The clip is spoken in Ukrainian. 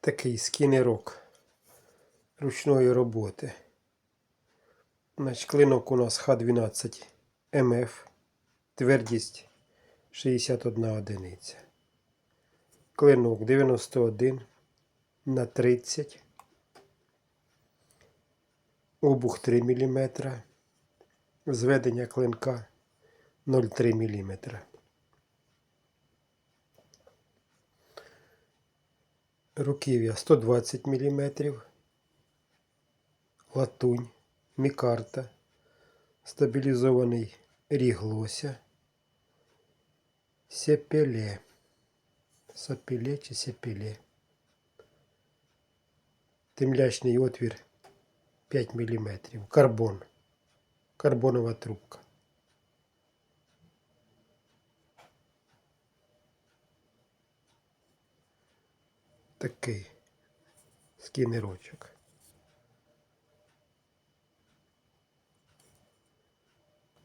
такий скінерок ручної роботи. Значить, клинок у нас Х12 МФ. Твердість 61 одиниця. Клинок 91 на 30. Обух 3 мм. Зведення клинка 0,3 мм. Руків'я 120 мм. Латунь, мікарта, стабілізований ріг лося, сепеле. Сапеле чи сепеле. Темлячний отвір 5 мм. Карбон. Карбонова трубка. Такий скінерочок.